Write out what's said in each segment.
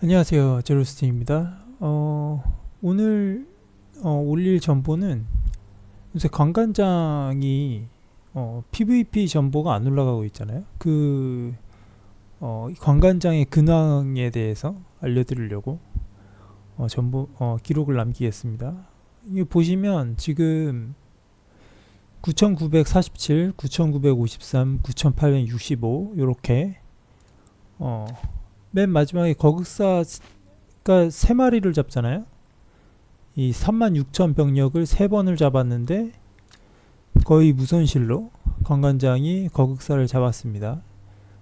안녕하세요. 제로스틴입니다. 어, 오늘 어, 올릴 정보는 요새 관관장이 어, PVP 정보가 안 올라가고 있잖아요. 그 어, 이 관관장의 근황에 대해서 알려드리려고 어, 정보 어, 기록을 남기겠습니다. 이게 보시면 지금 9,947, 9,953, 9,865 이렇게 어, 맨 마지막에 거극사가 세 마리를 잡잖아요. 이36,000 병력을 세 번을 잡았는데 거의 무손실로 관관장이 거극사를 잡았습니다.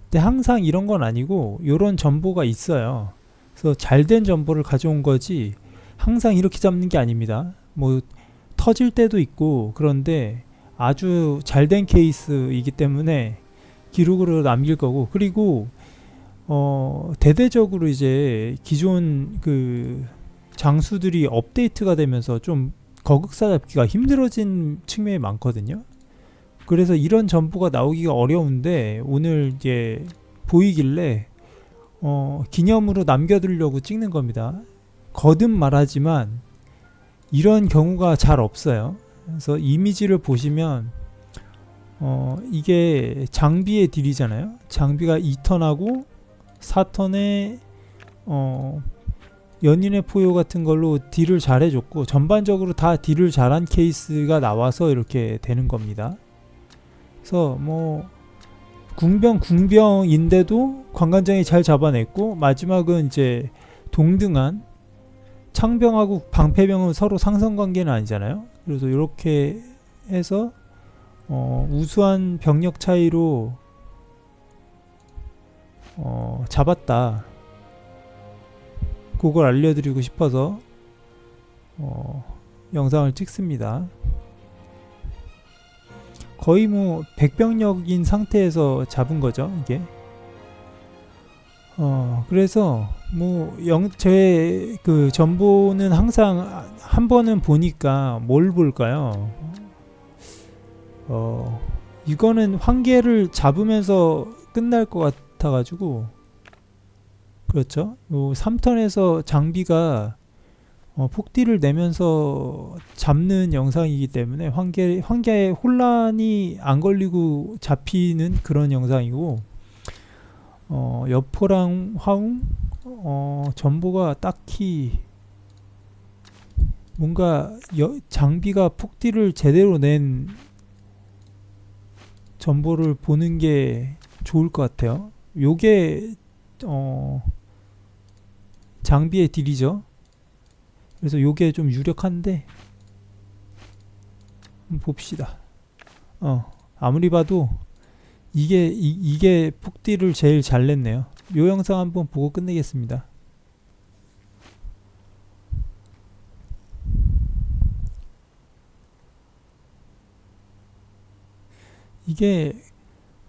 근데 항상 이런 건 아니고 이런 정보가 있어요. 그래서 잘된 정보를 가져온 거지 항상 이렇게 잡는 게 아닙니다. 뭐 터질 때도 있고 그런데 아주 잘된 케이스이기 때문에 기록으로 남길 거고 그리고 어 대대적으로 이제 기존 그 장수들이 업데이트가 되면서 좀 거극사 잡기가 힘들어진 측면이 많거든요. 그래서 이런 정보가 나오기가 어려운데 오늘 이제 보이길래 어 기념으로 남겨두려고 찍는 겁니다. 거듭 말하지만 이런 경우가 잘 없어요. 그래서 이미지를 보시면 어 이게 장비의 딜이잖아요. 장비가 2턴하고 4턴에 어 연인의 포효 같은 걸로 딜을 잘 해줬고 전반적으로 다 딜을 잘한 케이스가 나와서 이렇게 되는 겁니다. 그래서 뭐 궁병 궁병인데도 관관장이 잘 잡아냈고 마지막은 이제 동등한 창병하고 방패병은 서로 상성 관계는 아니잖아요. 그래서 이렇게 해서 어 우수한 병력 차이로 어 잡았다. 그걸 알려드리고 싶어서 어, 영상을 찍습니다. 거의 뭐 백병력인 상태에서 잡은 거죠, 이게. 어, 그래서 뭐 영 제 그 전보는 항상 한 번은 보니까 뭘 볼까요? 어, 이거는 환계를 잡으면서 끝날 것 같 아 가지고 그렇죠. 요 3턴에서 장비가 어, 폭딜을 내면서 잡는 영상이기 때문에 환계 환계에 혼란이 안 걸리고 잡히는 그런 영상이고 어, 여포랑 화웅 어, 전보가 딱히 뭔가 여, 장비가 폭딜을 제대로 낸 전보를 보는 게 좋을 것 같아요. 요게 어 장비의 딜이죠. 그래서 요게 좀 유력한데 봅시다. 어 아무리 봐도 이게 이, 이게 폭딜을 제일 잘 냈네요. 요 영상 한번 보고 끝내겠습니다. 이게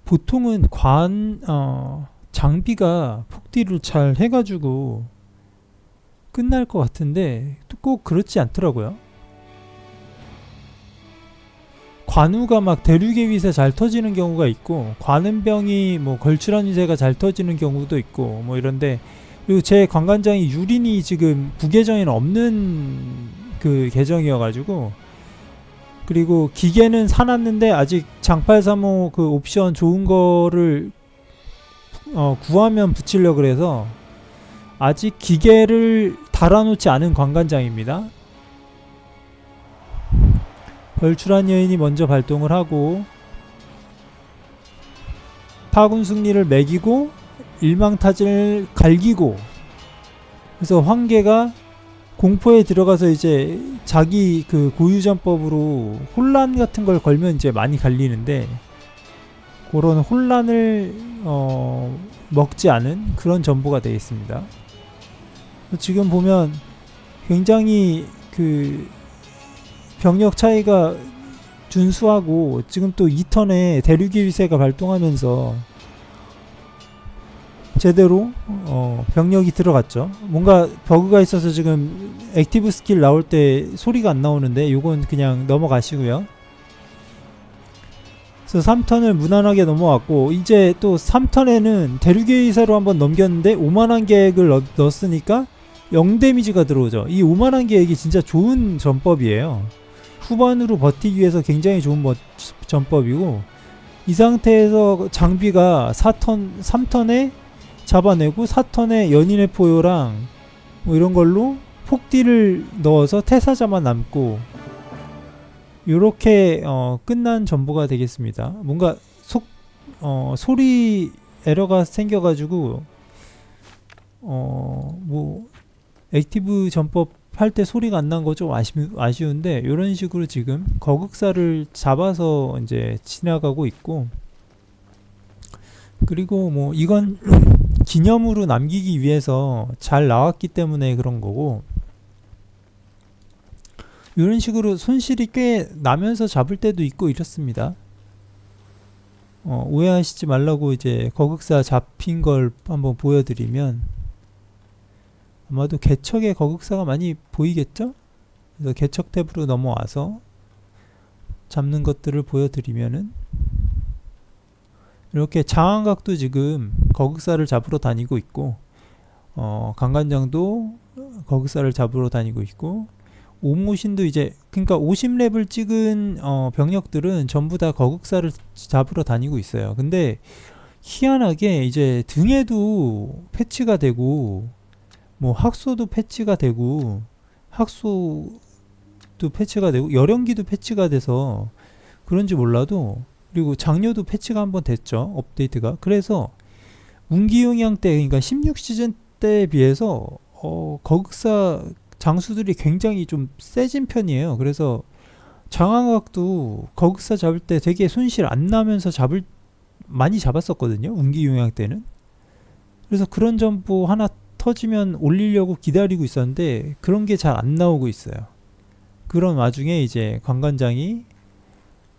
보통은 관 어, 장비가 폭딜을 잘 해가지고 끝날 것 같은데 꼭 그렇지 않더라고요. 관우가 막 대륙의 위세 잘 터지는 경우가 있고 관음병이 뭐 걸출한 위세가 잘 터지는 경우도 있고 뭐 이런데 그리고 제 관관장이 유린이 지금 부계정에는 없는 그 계정이어가지고 그리고 기계는 사놨는데 아직 장팔 3호 그 옵션 좋은 거를 어, 구하면 붙이려 그래서 아직 기계를 달아놓지 않은 관관장입니다. 벌출한 여인이 먼저 발동을 하고 파군 승리를 매기고 일망타진을 갈기고 그래서 황계가 공포에 들어가서 이제 자기 그 고유전법으로 혼란 같은 걸 걸면 이제 많이 갈리는데 그런 혼란을 어 먹지 않은 그런 전보가 되어 있습니다. 지금 보면 굉장히 그 병력 차이가 준수하고 지금 또 2턴에 대륙의 위세가 발동하면서 제대로 어 병력이 들어갔죠. 뭔가 버그가 있어서 지금 액티브 스킬 나올 때 소리가 안 나오는데 요건 그냥 넘어가시고요. 그래서 3턴을 무난하게 넘어왔고 이제 또 3턴에는 대류계 이사로 한번 넘겼는데 5만원 계획을 넣, 넣었으니까 0 데미지가 들어오죠. 이 5만원 계획이 진짜 좋은 전법이에요. 후반으로 버티기 위해서 굉장히 좋은 버- 전법이고 이 상태에서 장비가 4턴 3턴에 잡아내고 4턴에 연인의 포효랑 뭐 이런 걸로 폭딜을 넣어서 태사자만 남고 요렇게 어, 끝난 전보가 되겠습니다. 뭔가 속 어, 소리 에러가 생겨가지고 어 뭐 액티브 전법 할 때 소리가 안 난 거 좀 아쉬, 아쉬운데 이런 식으로 지금 거극사를 잡아서 이제 지나가고 있고 그리고 뭐 이건 기념으로 남기기 위해서 잘 나왔기 때문에 그런 거고 이런 식으로 손실이 꽤 나면서 잡을 때도 있고 이렇습니다. 어, 오해하시지 말라고 이제 거극사 잡힌 걸 한번 보여드리면 아마도 개척의 거극사가 많이 보이겠죠? 그래서 개척 탭으로 넘어와서 잡는 것들을 보여드리면은 이렇게 장안각도 지금 거극사를 잡으러 다니고 있고 어, 강간장도 거극사를 잡으러 다니고 있고 오모신도 이제 그러니까 50렙을 찍은 어, 병력들은 전부 다 거극사를 잡으러 다니고 있어요. 근데 희한하게 이제 등에도 패치가 되고 뭐 학소도 패치가 되고 학소도 패치가 되고 열연기도 패치가 돼서 그런지 몰라도 그리고 장료도 패치가 한번 됐죠 업데이트가. 그래서 운기용량 때 그러니까 16시즌 때에 비해서 어, 거극사 장수들이 굉장히 좀 세진 편이에요. 그래서 장황각도 거극사 잡을 때 되게 손실 안 나면서 잡을 많이 잡았었거든요 운기용량 때는. 그래서 그런 점보 하나 터지면 올리려고 기다리고 있었는데 그런 게 잘 안 나오고 있어요. 그런 와중에 이제 관관장이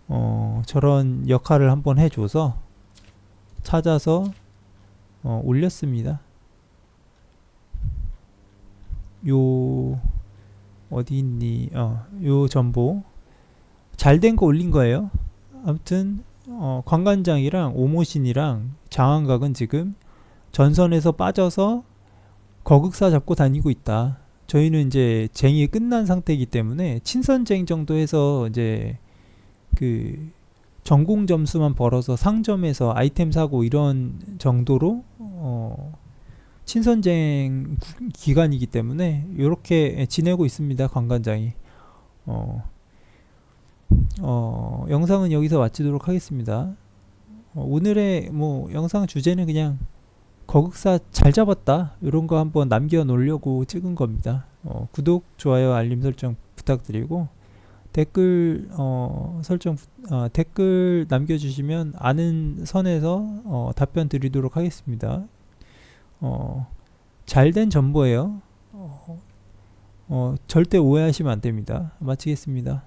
어, 저런 역할을 한번 해줘서 찾아서 어, 올렸습니다. 요 어디 있니? 어, 요 전보 잘 된 거 올린 거예요. 아무튼 어, 관관장이랑 오모신이랑 장안각은 지금 전선에서 빠져서 거극사 잡고 다니고 있다. 저희는 이제 쟁이 끝난 상태이기 때문에 친선쟁 정도 해서 이제 그 전공 점수만 벌어서 상점에서 아이템 사고 이런 정도로 어 친선쟁 구- 기간이기 때문에 이렇게 지내고 있습니다. 관관장이. 어, 어, 영상은 여기서 마치도록 하겠습니다. 어, 오늘의 뭐 영상 주제는 그냥 거극사 잘 잡았다 이런 거 한번 남겨 놓으려고 찍은 겁니다. 어, 구독, 좋아요, 알림 설정 부탁드리고 댓글 어, 설정 부- 어, 댓글 남겨주시면 아는 선에서 어, 답변 드리도록 하겠습니다. 어, 잘된 정보예요. 어, 어, 절대 오해하시면 안 됩니다. 마치겠습니다.